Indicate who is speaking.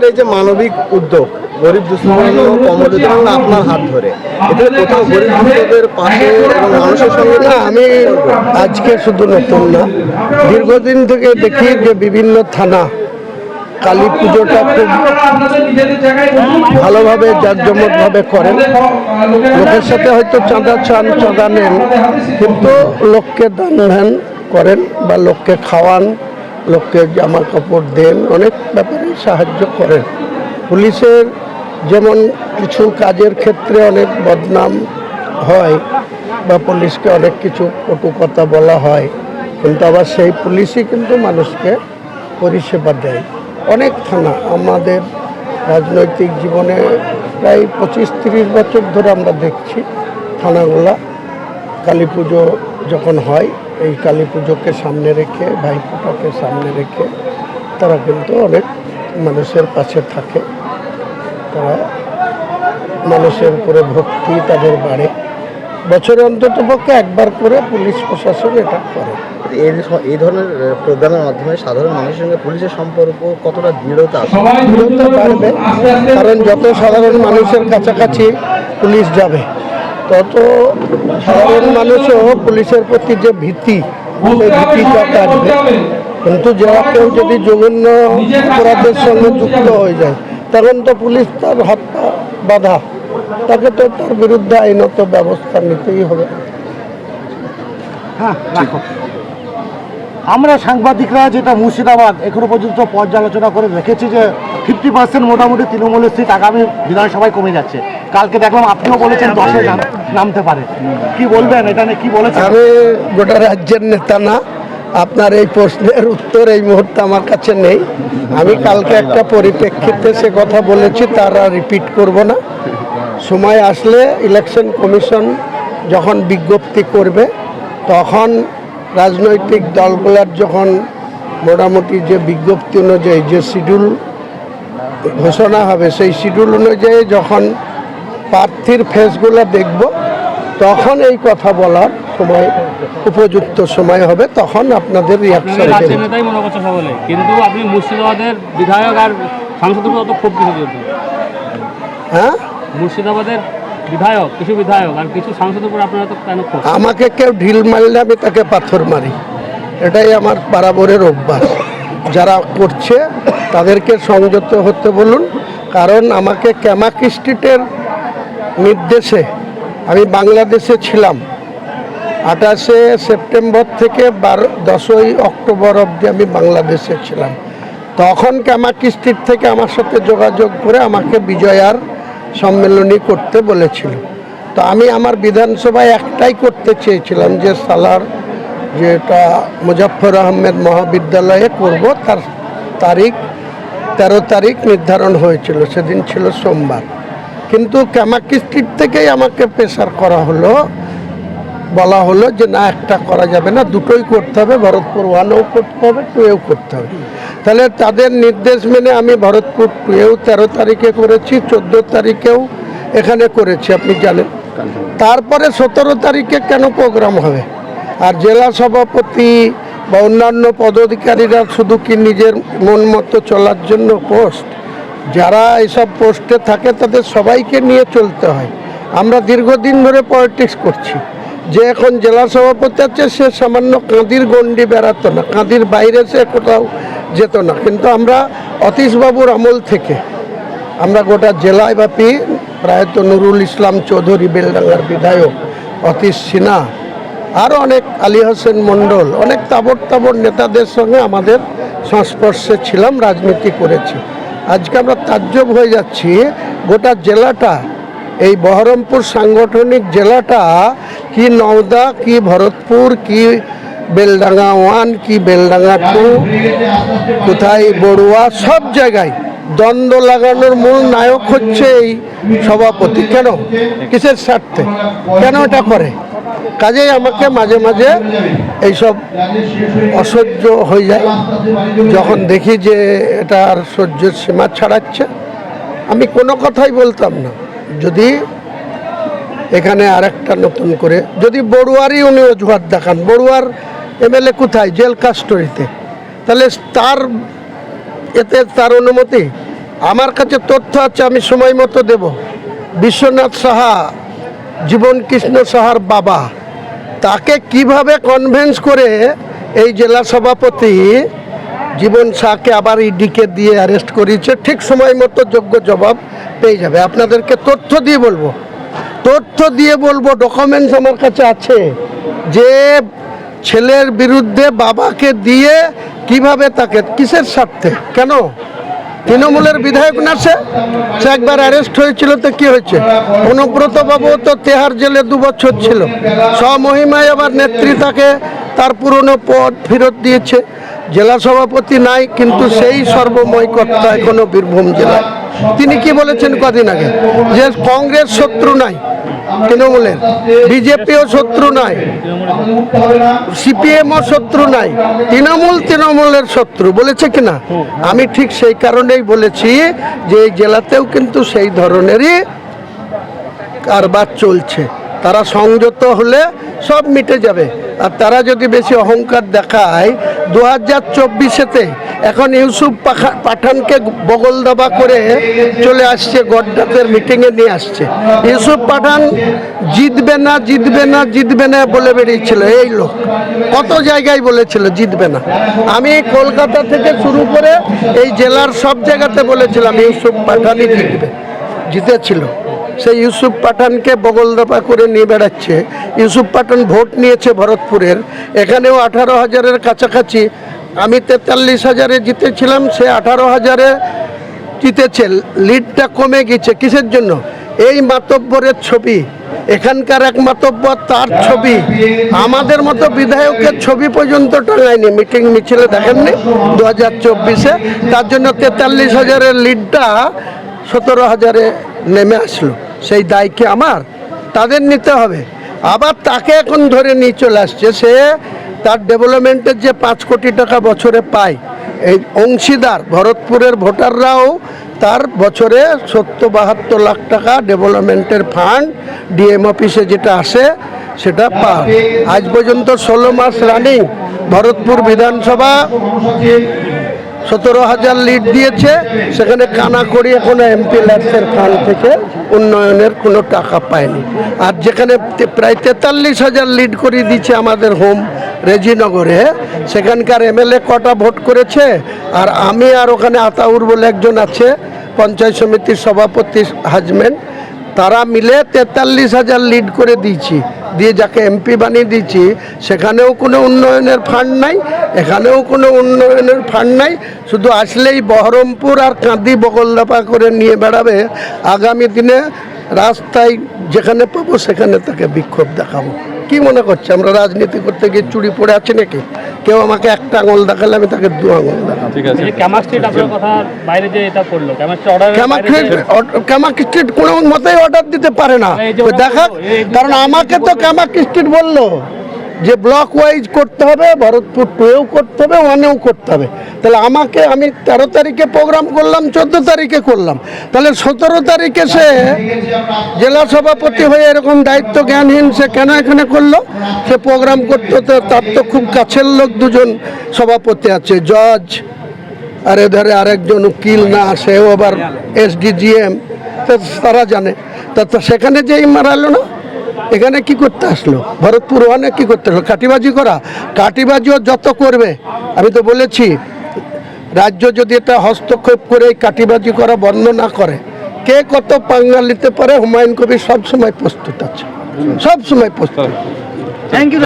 Speaker 1: এই যে মানবিক উদ্যোগ গরিব দুঃস্থ আপনার হাত ধরে এটা কোথাও গরিব দুঃস্থদের পাশে এবং মানুষের সঙ্গে
Speaker 2: না আমি আজকে শুধু নতুন না দীর্ঘদিন থেকে দেখি যে বিভিন্ন থানা কালী পুজোটা খুব ভালোভাবে জাঁকজমকভাবে করেন। লোকের সাথে হয়তো চাঁদা চান চাঁদা নেন কিন্তু লোককে দান ধ্যান করেন বা লোককে খাওয়ান লোককে জামা কাপড় দেন, অনেক ব্যাপারে সাহায্য করেন। পুলিশের যেমন কিছু কাজের ক্ষেত্রে অনেক বদনাম হয় বা পুলিশকে অনেক কিছু কটু কথা বলা হয়, কিন্তু আবার সেই পুলিশই কিন্তু মানুষকে পরিষেবা দেয়। অনেক থানা আমাদের রাজনৈতিক জীবনে প্রায় পঁচিশ তিরিশ বছর ধরে আমরা দেখছি থানাগুলা কালী পুজো যখন হয় এই কালী পুজোকে সামনে রেখে ভাইফোঁটাকে সামনে রেখে তারা কিন্তু অনেক মানুষের পাশে থাকে। তারা মানুষের উপরে ভক্তি তাদের বাড়ে। বছরে অন্তত পক্ষে একবার করে পুলিশ প্রশাসন এটা করে।
Speaker 1: এই এই ধরনের প্রোগ্রামের মাধ্যমে সাধারণ মানুষের সঙ্গে পুলিশের সম্পর্ক কতটা দৃঢ়তা আছে?
Speaker 2: দূরত্ব বাড়বে কারণ যত সাধারণ মানুষের কাছাকাছি পুলিশ যাবে তত সাধারণ মানুষও পুলিশের প্রতি যে ভীতি, সেই ভীতিটা কাটবে কিন্তু যারা কেউ যদি জঘন্য অপরাধের সঙ্গে যুক্ত হয়ে যায় তখন তো পুলিশ তার হাত পা বাধা, তাকে তো তার বিরুদ্ধে আইনত ব্যবস্থা নিতেই হবে।
Speaker 3: হ্যাঁ আমরা সাংবাদিকরা যেটা মুর্শিদাবাদ, এখনও পর্যন্ত পর্যালোচনা করে দেখেছি যে ফিফটি পার্সেন্ট মোটামুটি তৃণমূলের সিট আগামী বিধানসভায় কমে যাচ্ছে। কালকে দেখলাম আপনিও বলেছেন দশে নামতে পারে। কি বলবেন? এটা কি বলেছেন?
Speaker 2: আমি গোটা রাজ্যের নেতা না। আপনার এই প্রশ্নের উত্তর এই মুহূর্তে আমার কাছে নেই। আমি কালকে একটা পরিপ্রেক্ষিতে সে কথা বলেছি, তারা রিপিট করব না। সময় আসলে ইলেকশন কমিশন যখন বিজ্ঞপ্তি করবে, তখন রাজনৈতিক দলগুলোর যখন মোটামুটি যে বিজ্ঞপ্তি অনুযায়ী যে শিডিউল ঘোষণা হবে, সেই শিডিউল অনুযায়ী যখন প্রার্থীর ফেসগুলো দেখব। তখন এই কথা বলার সময় উপযুক্ত সময় হবে। তখন আপনাদের রিয়াকশন
Speaker 4: কিন্তু আপনি মুর্শিদাবাদের বিধায়ক আর অত ক্ষোভ কিছু
Speaker 2: হ্যাঁ?
Speaker 4: মুর্শিদাবাদের বিধায়ক কিছু বিধায়ক আর কিছু সাংসদের উপর আপনারা তো কেন
Speaker 2: আমাকে কেউ ঢিল মারলে আমি তাকে পাথর মারি। এটাই আমার বরাবরের অভ্যাস। যারা করছে তাদেরকে সংযত হতে বলুন। কারণ আমাকে ক্যামাক স্ট্রিটের নির্দেশে আমি বাংলাদেশে ছিলাম। আঠাশে সেপ্টেম্বর থেকে বারো, দশই অক্টোবর অবধি আমি বাংলাদেশে ছিলাম। তখন ক্যামাক স্ট্রিট থেকে আমার সাথে যোগাযোগ করে আমাকে বিজয়ার সম্মেলনী করতে বলেছিল। তো আমি আমার বিধানসভায় একটাই করতে চেয়েছিলাম যে সালার যেটা মুজাফর আহমেদ মহাবিদ্যালয়ে করব, তার তারিখ, তেরো তারিখ নির্ধারণ হয়েছিল, সেদিন ছিল সোমবার। কিন্তু ক্যামাকি স্ট্রিট থেকেই আমাকে প্রেশার করা হলো। বলা হলো যে, না, একটা করা যাবে না, দুটোই করতে হবে, ভরতপুর ওয়ানও করতে হবে, টুয়েও করতে হবে। তাহলে তাদের নির্দেশ মেনে আমি ভরতপুর টুয়েও তেরো তারিখে করেছি, চোদ্দ তারিখেও এখানে করেছি, আপনি জানেন। তারপরে সতেরো তারিখে কেন প্রোগ্রাম হবে? আর জেলা সভাপতি বা অন্যান্য পদাধিকারীরা শুধু কি নিজের মন মতো চলার জন্য পোস্ট যারা এইসব পোস্টে থাকে তাদের সবাইকে নিয়ে চলতে হয়। আমরা দীর্ঘদিন ধরে পলিটিক্স করছি। যে এখন জেলা সভাপতি আছে, সে সামান্য কাঁদির গণ্ডি বেড়াতো না, কাঁদির বাইরে সে কোথাও যেত না। কিন্তু আমরা অতীশবাবুর আমল থেকে, আমরা গোটা জেলায় ব্যাপী প্রায়ত নুরুল ইসলাম চৌধুরী বেলডাঙ্গার বিধায়ক অতীশ সিনহা আরও অনেক আলী হোসেন মণ্ডল, অনেক তাবর তাবর নেতাদের সঙ্গে আমাদের সংস্পর্শে ছিলাম, রাজনীতি করেছি। আজকে আমরা তাজ্জব হয়ে যাচ্ছি। গোটা জেলাটা, এই বহরমপুর সাংগঠনিক জেলাটা, কি নওদা, কি ভরতপুর, কি বেলডাঙ্গা ওয়ান, কি বেলডাঙ্গা টু, কোথায় বড়ুয়া, সব জায়গায় দ্বন্দ্ব লাগানোর মূল নায়ক হচ্ছে এই সভাপতি। কেন? কিসের স্বার্থে? কেন এটা করে? কাজেই আমাকে মাঝে মাঝে এইসব অসহ্য হয়ে যায়। যখন দেখি যে এটা আর সহ্যের সীমা ছাড়াচ্ছে, আমি কোনো কথাই বলতাম না। যদি এখানে আরেকটা নতুন করে, যদি বড়ুয়ারই উনি অজুহাত দেখান, বড়ুয়ার এমএলএ কোথায়? জেল কাস্টরিতে তাহলে তার এতে তার অনুমতি? আমার কাছে তথ্য আছে, আমি সময় মতো দেব। বিশ্বনাথ সাহা জীবন কৃষ্ণ সাহার বাবা। তাকে কীভাবে কনভেন্স করে এই জেলা সভাপতি জীবন শাহকে আবার ইডিকে দিয়ে অ্যারেস্ট করিয়েছে, ঠিক সময় মতো যোগ্য জবাব পেয়ে যাবে। আপনাদেরকে তথ্য দিয়ে বলব। তথ্য দিয়ে বলব ডকুমেন্টস আমার কাছে আছে যে ছেলের বিরুদ্ধে বাবাকে দিয়ে কীভাবে তাকে, কিসের স্বার্থে? কেন? তৃণমূলের বিধায়ক না সে? একবার অ্যারেস্ট হয়েছিল তো কি হয়েছে? অনুব্রত বাবু তো তেহার জেলে দু বছর ছিল। স্বমহিমায় আবার নেত্রী তাকে তার পুরনো পদ ফেরত দিয়েছে। জেলা সভাপতি নাই, কিন্তু সেই সর্বময় কর্তা এখনও বীরভূম জেলায়। তিনি কি বলেছেন কদিন আগে? যে কংগ্রেস শত্রু নাই তৃণমূলের। বিজেপিও শত্রু নাই। সিপিএমও শত্রু নাই। তৃণমূল তৃণমূলের শত্রু, বলেছে কিনা আমি ঠিক সেই কারণেই বলেছি যে এই জেলাতেও কিন্তু সেই ধরনেরই কারবার চলছে। তারা সংযত হলে সব মিটে যাবে। আর তারা যদি বেশি অহংকার দেখায় দু হাজার চব্বিশেতে এখন ইউসুফ পাঠানকে বগল দাবা করে চলে আসছে গড্ডাতের মিটিংয়ে নিয়ে আসছে। ইউসুফ পাঠান জিতবে না জিতবে না জিতবে না বলে বেরিয়েছিল। এই লোক কত জায়গায় বলেছিল, জিতবে না। আমি কলকাতা থেকে শুরু করে এই জেলার সব জায়গাতে বলেছিলাম, ইউসুফ পাঠানই জিতবে। জিতেছিল। সেই ইউসুফ পাঠানকে বগলদাপা করে নিয়ে বেড়াচ্ছে। ইউসুফ পাঠান ভোট নিয়েছে ভরতপুরের। এখানেও আঠারো হাজারের কাছাকাছি। আমি তেতাল্লিশ হাজারে জিতেছিলাম, সে আঠারো হাজারে জিতেছে। লিডটা কমে গেছে। কিসের জন্য? এই মাতব্বরের ছবি। এখানকার এক মাতব্বর তার ছবি। আমাদের মতো বিধায়কের ছবি পর্যন্ত টাঙায়নি। মিটিং মিছিলে দেখেননি দু হাজার চব্বিশে। তার জন্য তেতাল্লিশ হাজারের লিডটা সতেরো হাজারে নেমে আসলো। সেই দায় কি আমার? তাদের নিতে হবে। আবার তাকে এখন ধরে নিয়ে চলে আসছে সে তার ডেভেলপমেন্টের যে পাঁচ কোটি টাকা বছরে পায়, এই অংশীদার ভরতপুরের ভোটাররাও তার বছরে সত্তর বাহাত্তর লাখ টাকা ডেভেলপমেন্টের ফান্ড ডিএম অফিসে যেটা আসে, সেটা পায়। আজ পর্যন্ত ষোলো মাস রানিং ভরতপুর বিধানসভা। সতেরো হাজার লিড দিয়েছে। সেখানে কানা করি এখনও এমপি ল্যাবসের ফান্ড থেকে উন্নয়নের কোনো টাকা পায়নি। আর যেখানে প্রায় তেতাল্লিশ হাজার লিড করে দিচ্ছে আমাদের হোম রেজিনগরে, সেখানকার এমএলএ কটা ভোট করেছে? আর আমি আর ওখানে আতাউর বলে একজন আছে, পঞ্চায়েত সমিতির সভাপতি হাজবেন্ড, তারা মিলে তেতাল্লিশ হাজার লিড করে দিয়েছি। দিয়ে যাকে এমপি বানিয়ে দিয়েছি, সেখানেও কোনো উন্নয়নের ফান্ড নাই, এখানেও কোনো উন্নয়নের ফান্ড নাই, শুধু আসলেই বহরমপুর আর কাঁদি বগলদাপা করে নিয়ে বেড়াবে, আগামী দিনে রাস্তায় যেখানে পাবো সেখানে তাকে বিক্ষোভ দেখাবো। কি মনে করছে? আমরা রাজনীতি করতে গিয়ে চুরি পড়ে আছি নাকি? কেউ আমাকে একটা আঙুল দেখালে আমি তাকে দু আঙুল দেখাবো।
Speaker 4: ঠিক আছে। ক্যামাক স্ট্রিট আপনার কথা বাইরে যে এটা করল ক্যামাক স্ট্রিট অর্ডার
Speaker 2: ক্যামাক্রিট ক্যামাক স্ট্রিট কোনো মতেই অর্ডার দিতে পারে না। দেখা কারণ আমাকে তো ক্যামাক স্ট্রিট বলল যে ব্লক ওয়াইজ করতে হবে ভরতপুর টুয়েও করতে হবে ওয়ানেও করতে হবে। তাহলে আমাকে আমি তেরো তারিখে প্রোগ্রাম করলাম চোদ্দ তারিখে করলাম। তাহলে সতেরো তারিখে সে জেলা সভাপতি হয়ে এরকম দায়িত্ব জ্ঞানহীন সে কেন এখানে করল? সে প্রোগ্রাম করতে তো তার তো খুব কাছের লোক দুজন সভাপতি আছে জজ আর এধারে আরেকজন উকিল না সেও আবার এসডিজিএম তারা জানে। তা সেখানে যেই মারালো না, এখানে কি করতে আসলো? ভরতপুর ওখানে কি করতে আসলো? কাটিবাজি করা? কাটিবাজিও যত করবে, আমি তো বলেছি, রাজ্য যদি এটা হস্তক্ষেপ করে কাটিবাজি করা বন্ধ না করে, কে কত পাঙ্গা নিতে পারে? হুমায়ুন কবির সবসময় প্রস্তুত আছে। সবসময় প্রস্তুত।
Speaker 3: Thank you